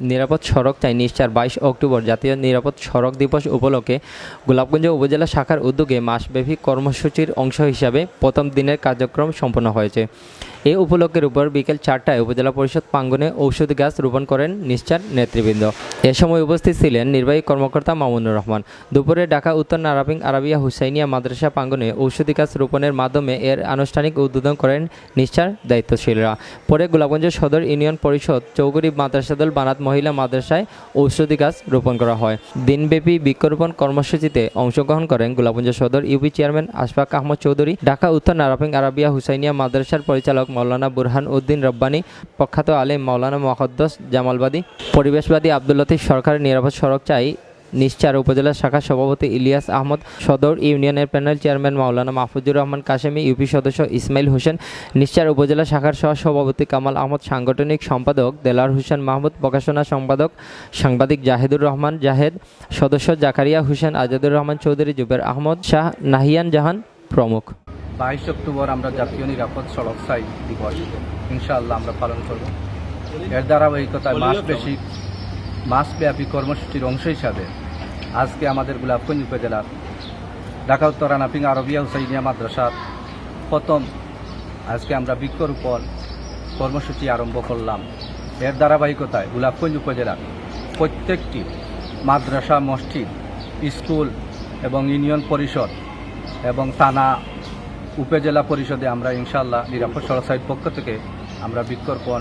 নিরাপদ সড়ক চাই নিশ্চার বাইশ অক্টোবর জাতীয় নিরাপদ সড়ক দিবস উপলক্ষে গোলাপগঞ্জ উপজেলা শাখার উদ্যোগে মাসব্যাপী কর্মসূচির অংশ হিসাবে প্রথম দিনের কার্যক্রম সম্পন্ন হয়েছে। এ উপলক্ষের উপর বিকেল চারটায় উপজেলা পরিষদ প্রাঙ্গনে ঔষধি গাছ রোপণ করেন নিশ্চার নেতৃবৃন্দ। এ সময় উপস্থিত ছিলেন নির্বাহী কর্মকর্তা মামুনুর রহমান। দুপুরে ঢাকা, উত্তর নারাবিং, আরাবিয়া, হুসাইনিয়া মাদ্রাসা প্রাঙ্গনে ঔষধি গাছ রোপণের মাধ্যমে এর আনুষ্ঠানিক উদ্বোধন করেন নিশ্চার দায়িত্বশীলরা। পরে গোলাপগঞ্জ সদর ইউনিয়ন পরিষদ চৌগুড়ি মাদ্রাসাদল বানাত মহিলা মাদ্রাসায় ঔষধি গাছ রোপণ করা হয়। দিনব্যাপী বৃক্ষরোপণ কর্মসূচিতে অংশগ্রহণ করেন গোলাপঞ্জ সদর ইউপি চেয়ারম্যান আশফাক আহমদ চৌধুরী, ঢাকা, উত্তর নারাফিং, আরাবিয়া, হুসাইনিয়া মাদ্রাসার পরিচালক মৌলানা বুরহান উদ্দিন রব্বানি, প্রখ্যাত আলেম মৌলানা মহদ্দস জামালবাদী, পরিবেশবাদী আব্দুল লতিফ সরকারের নিরাপদ সড়ক চাই নিশ্চার উপজেলা শাখার সভাপতি ইলিয়াস আহমদ, সদর ইউনিয়নের panel chairman Maulana Mahfuzur Rahman Kashemi, UP সদস্য ইসমাইল হোসেন, নিশ্চার উপজেলা শাখার সহ সভাপতি কামাল আহমদ, সাংগঠনিক সম্পাদক দেলার হোসেন মাহমুদ প্রকাশনা সম্পাদক সাংবাদিক জাহিদুর রহমান জাহেদ, সদস্য জাকারিয়া হোসেন, আজাদুর রহমান চৌধুরী, জুবের আহমদ শাহ, নাহিয়ান জাহান প্রমুখ। বাইশ অক্টোবর আমরা জাতীয় নিরাপদ সড়ক সাই দিবস। ইনশাআল্লাহ আমরা পালন করব। এর ধারাবাহিকতায় মাসব্যাপী মাসব্যাপী কর্মসূচির অংশ হিসাবে আজকে আমাদের গোলাপগঞ্জ উপজেলার ঢাকা উত্তর রানাপিং, আরবিয়া, হুসাইনিয়া মাদ্রাসার প্রথম আজকে আমরা বৃক্ষরোপণ কর্মসূচি আরম্ভ করলাম। এর ধারাবাহিকতায় গোলাপগঞ্জ উপজেলার প্রত্যেকটি মাদ্রাসা, মসজিদ, স্কুল এবং ইউনিয়ন পরিষদ এবং থানা উপজেলা পরিষদে আমরা ইনশাআল্লাহ নিরাপদ সড়ক পক্ষ থেকে আমরা বৃক্ষরোপণ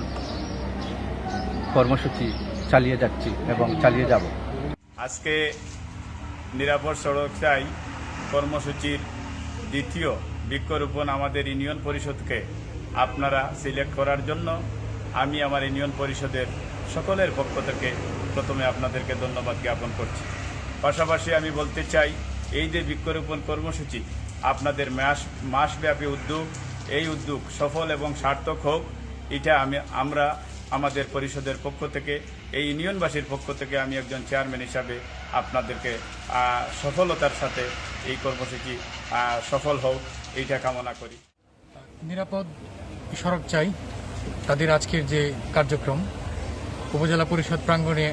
কর্মসূচি চালিয়ে যাচ্ছি এবং চালিয়ে যাব। আজকে নিরাপদ সড়ক চাই কর্মসূচির দ্বিতীয় বৃক্ষরোপণ আমাদের ইউনিয়ন পরিষদকে আপনারা সিলেক্ট করার জন্য আমি আমার ইউনিয়ন পরিষদের সকলের পক্ষ থেকে প্রথমে আপনাদেরকে ধন্যবাদ জ্ঞাপন করছি। পাশাপাশি আমি বলতে চাই, এই যে বৃক্ষরোপণ কর্মসূচি, আপনাদের মাস, মাসব্যাপী উদ্যোগ, এই উদ্যোগ সফল এবং সার্থক হোক, এটা আমি, আমরা আমাদের পরিষদের পক্ষ থেকে, এই ইউনিয়নবাসীর পক্ষ থেকে আমি একজন চেয়ারম্যান হিসাবে আপনাদেরকে সফলতার সাথে এই কর্মসূচি সফল হোক, এইটা কামনা করি। নিরাপদ সড়ক চাই, তাদের আজকের যে কার্যক্রম, উপজেলা পরিষদ প্রাঙ্গণে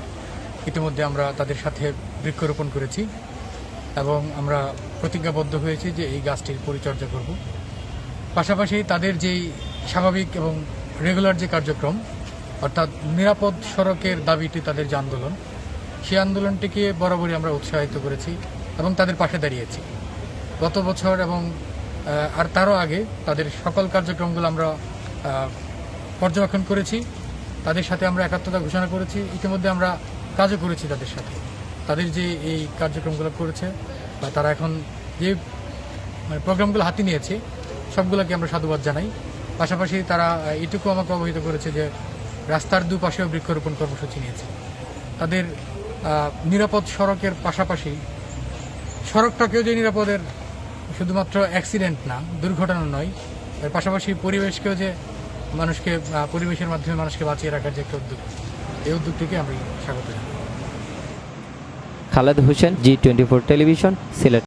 ইতিমধ্যে আমরা তাদের সাথে বৃক্ষরোপণ করেছি এবং আমরা প্রতিজ্ঞাবদ্ধ হয়েছি যে এই গাছটির পরিচর্যা করব। পাশাপাশি তাদের যেই স্বাভাবিক এবং রেগুলার যে কার্যক্রম অর্থাৎ নিরাপদ সড়কের দাবিটি তাদের যে আন্দোলন, সেই আন্দোলনটিকে বরাবরই আমরা উৎসাহিত করেছি এবং তাদের পাশে দাঁড়িয়েছি। গত বছর এবং আর তারও আগে তাদের সকল কার্যক্রমগুলো আমরা পর্যবেক্ষণ করেছি। তাদের সাথে আমরা একাত্মতা ঘোষণা করেছি। ইতিমধ্যে আমরা কাজও করেছি তাদের সাথে। তাদের যে এই কার্যক্রমগুলো করেছে বা তারা এখন যে মানে প্রোগ্রামগুলো হাতে নিয়েছে, সবগুলোকে আমরা সাধুবাদ জানাই। পাশাপাশি তারা এটুকু আমাকে অবহিত করেছে যে রাস্তার দুপাশেও বৃক্ষরোপণ কর্মসূচি নিয়েছে। তাদের নিরাপদ সড়কের পাশাপাশি সড়কটাকেও যে নিরাপদের শুধুমাত্র অ্যাক্সিডেন্ট না, দুর্ঘটনা নয়, এর পাশাপাশি পরিবেশকেও যে মানুষকে পরিবেশের মাধ্যমে মানুষকে বাঁচিয়ে রাখার যে একটা উদ্যোগ, এই উদ্যোগটিকে আমি স্বাগত জানাই। Khaled Hossain, G twenty four television, Sylhet.